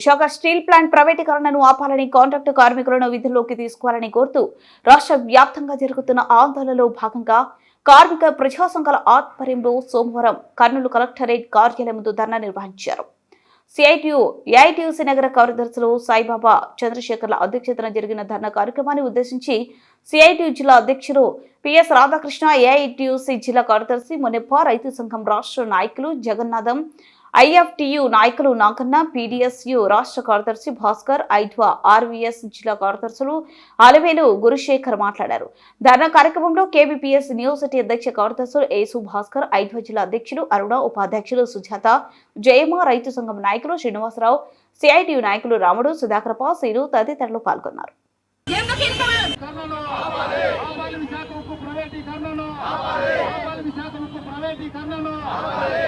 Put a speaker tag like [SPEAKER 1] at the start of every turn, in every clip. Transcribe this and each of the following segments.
[SPEAKER 1] Visakha steel plant ప్రైవేటీకరణను ఆపాలని contract కార్మికులను విధుల్లోకి తీసుకోవాలని కోరుతూ రాష్ట్ర వ్యాప్తంగా జరుగుతున్న ఆందోళనలో భాగంగా కార్మిక ప్రజా సంఘాల ఆధ్వర్యంలో సోమవారం కర్నూలు కలెక్టరేట్ కార్యాలయం ముందు ధర్నా నిర్వహించారు. సిఐటియు ఏఐటియుసి నగర కార్యదర్శులు సాయిబాబా చంద్రశేఖర్ల అధ్యక్షతన జరిగిన ధర్నా కార్యక్రమాన్ని ఉద్దేశించి సిఐటియు జిల్లా అధ్యక్షులు పిఎస్ రాధాకృష్ణ ఏఐటియుసి జిల్లా కార్యదర్శి మునెప్ప రైతు సంఘం రాష్ట్ర నాయకులు జగన్నాథం ఐఎఫ్టియు నాయకులు నాగన్న పీడీఎస్యు రాష్ట్ర కార్యదర్శి భాస్కర్ ఐద్వా ఆర్వీఎస్ జిల్లా కార్యదర్శులు అలవేలు గురుశేఖర్ మాట్లాడారు. ధర్నా కార్యక్రమంలో కేబీపీఎస్ యూనివర్సిటీ అధ్యక్ష కార్యదర్శులు ఏసు భాస్కర్ ఐద్వా జిల్లా అధ్యక్షులు అరుణ ఉపాధ్యక్షులు సుజాత జయమ రైతు సంఘం నాయకులు శ్రీనివాసరావు సిఐటియు నాయకులు రాముడు సుధాకర్ పాసీలు తదితరులు పాల్గొన్నారు.
[SPEAKER 2] ఆపాలి ఆపాలి విశాఖ ఉక్కు ప్రైవేటీకరణను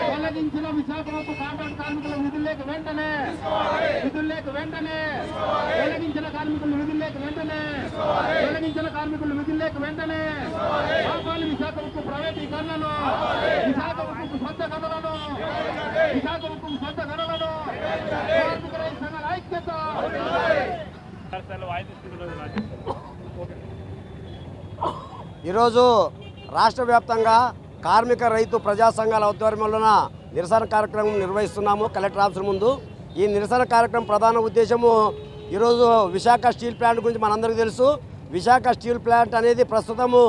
[SPEAKER 2] తొలగించిన విశాఖ ఉక్కు కాంట్రాక్ట్ కార్మికుల విధుల్లోకి వెంటనే విధుల్లోకి వెంటనే తొలగించిన కార్మికులు విధుల్లోకి వెంటనే తొలగించిన కార్మికులు విధుల్లోకి వెంటనే ఆపాలి విశాఖ ఉక్కు ప్రైవేటీకరణను విశాఖ ఉక్కు సొంత గనులను విశాఖ ఉక్కు సొంత గనులను కార్మిక రైతు సంఘాల ఐక్యత.
[SPEAKER 3] ఈరోజు రాష్ట్ర వ్యాప్తంగా కార్మిక రైతు ప్రజా సంఘాల ఆధ్వర్యంలోన నిరసన కార్యక్రమం నిర్వహిస్తున్నాము కలెక్టర్ ఆఫీస్ ముందు. ఈ నిరసన కార్యక్రమం ప్రధాన ఉద్దేశము ఈరోజు విశాఖ స్టీల్ ప్లాంట్ గురించి మనందరికీ తెలుసు. విశాఖ స్టీల్ ప్లాంట్ అనేది ప్రస్తుతము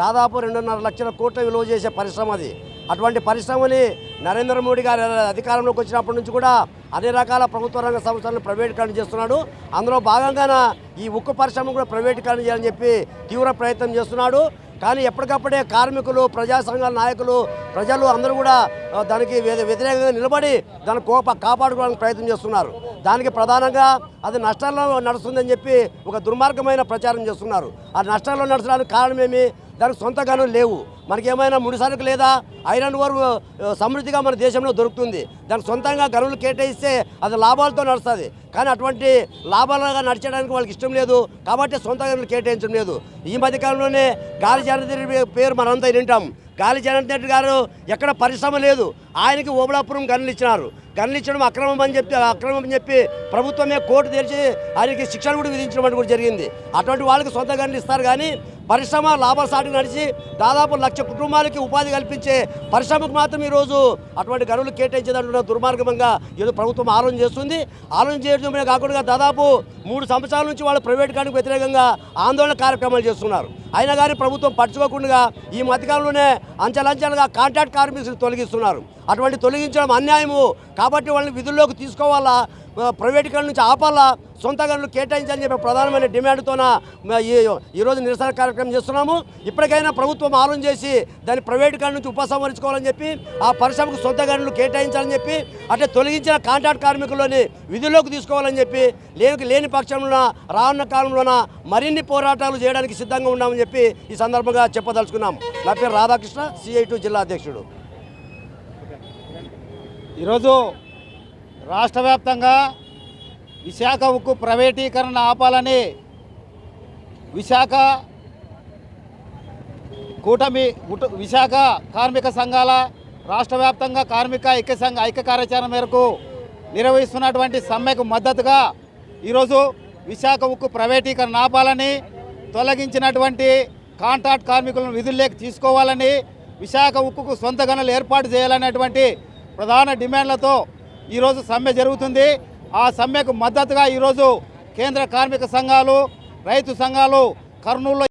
[SPEAKER 3] దాదాపు రెండున్నర లక్షల కోట్ల విలువ చేసే పరిశ్రమ అది. అటువంటి పరిశ్రమని నరేంద్ర మోడీ గారు అధికారంలోకి వచ్చినప్పటి నుంచి కూడా అన్ని రకాల ప్రభుత్వ రంగ సంస్థలను ప్రైవేటీకరణ చేస్తున్నాడు. అందులో భాగంగాన ఈ ఉక్కు పరిశ్రమ కూడా ప్రైవేటీకరణ చేయాలని చెప్పి తీవ్ర ప్రయత్నం చేస్తున్నాడు. కానీ ఎప్పటికప్పుడే కార్మికులు ప్రజా సంఘాల నాయకులు ప్రజలు అందరూ కూడా దానికి వ్యతిరేకంగా నిలబడి దాని కోప కాపాడుకోవడానికి ప్రయత్నం చేస్తున్నారు. దానికి ప్రధానంగా అది నష్టాల్లో నడుస్తుందని చెప్పి ఒక దుర్మార్గమైన ప్రచారం చేస్తున్నారు. ఆ నష్టాల్లో నడచడానికి కారణం ఏమి దానికి సొంత గనులు లేవు. మనకేమైనా ముడిసరుకు లేదా ఐరన్ ఓర్ సమృద్ధిగా మన దేశంలో దొరుకుతుంది. దానికి సొంతంగా గనులు కేటాయిస్తే అది లాభాలతో నడుస్తుంది. కానీ అటువంటి లాభాలుగా నడిచడానికి వాళ్ళకి ఇష్టం లేదు. కాబట్టి సొంత గనులు కేటాయించడం లేదు. ఈ మధ్యకాలంలోనే గాలి జనరేటర్ పేరు మనంతా వింటాం. గాలి జనరేటర్ గారు ఎక్కడ పరిశ్రమ లేదు. ఆయనకి ఓబళాపురం గనులు ఇచ్చినారు. గనులు ఇచ్చడం అక్రమం అని చెప్పి అక్రమం అని చెప్పి ప్రభుత్వమే కోర్టు తెరిచి ఆయనకి శిక్షణ కూడా విధించడం కూడా జరిగింది. అటువంటి వాళ్ళకి సొంత గనులు ఇస్తారు కానీ పరిశ్రమ లాభసాటి నడిచి దాదాపు లక్ష కుటుంబాలకి ఉపాధి కల్పించే పరిశ్రమకు మాత్రం ఈరోజు అటువంటి గనులు కేటాయించేదంటున్న దుర్మార్గంగా ఏదో ప్రభుత్వం ఆలోచన చేస్తుంది. ఆలోచన చేయడమే కాకుండా దాదాపు మూడు సంవత్సరాల నుంచి వాళ్ళు ప్రైవేట్ కానికి వ్యతిరేకంగా ఆందోళన కార్యక్రమాలు చేస్తున్నారు. అయినా కానీ ప్రభుత్వం పట్టించుకోకుండా ఈ మధ్యకాలంలోనే అంచెలంచెలుగా కాంట్రాక్ట్ కార్మికులు తొలగిస్తున్నారు. అటువంటి తొలగించడం అన్యాయము. కాబట్టి వాళ్ళని విధుల్లోకి తీసుకోవాలా? ప్రైవేట్ ప్రైవేటీకరణ నుంచి ఆపాలా సొంత గనులు కేటాయించాలని చెప్పి ప్రధానమైన డిమాండ్తోన ఈ ఈరోజు నిరసన కార్యక్రమం చేస్తున్నాము. ఇప్పటికైనా ప్రభుత్వం ఆలోచన చేసి దాన్ని ప్రైవేటీకరణ నుంచి ఉపసంహరించుకోవాలని చెప్పి ఆ పరిశ్రమకు సొంత గనులు కేటాయించాలని చెప్పి అంటే తొలగించిన కాంట్రాక్ట్ కార్మికులని విధుల్లోకి తీసుకోవాలని చెప్పి లేని లేని పక్షంలో రానున్న కాలంలోన మరిన్ని పోరాటాలు చేయడానికి సిద్ధంగా ఉన్నామని చెప్పి ఈ సందర్భంగా చెప్పదలుచుకున్నాం నా పేరు రాధాకృష్ణ సిఐ జిల్లా అధ్యక్షుడు.
[SPEAKER 2] ఈరోజు రాష్ట్ర వ్యాప్తంగా విశాఖ ఉక్కు ప్రైవేటీకరణ ఆపాలని విశాఖ కూటమి విశాఖ కార్మిక సంఘాల రాష్ట్ర వ్యాప్తంగా కార్మిక ఐక్య సంఘ ఐక్య కార్యాచరణ మేరకు నిర్వహిస్తున్నటువంటి సమ్మెకు మద్దతుగా ఈరోజు విశాఖ ఉక్కు ప్రైవేటీకరణ ఆపాలని తొలగించినటువంటి కాంట్రాక్ట్ కార్మికులను విధుల్లోకి తీసుకోవాలని విశాఖ ఉక్కుకు సొంత గనులు ఏర్పాటు చేయాలనేటువంటి ప్రధాన డిమాండ్లతో ఈరోజు సమ్మె జరుగుతుంది. ఆ సమ్మెకు మద్దతుగా ఈరోజు కేంద్ర కార్మిక సంఘాలు రైతు సంఘాలు కర్నూలులో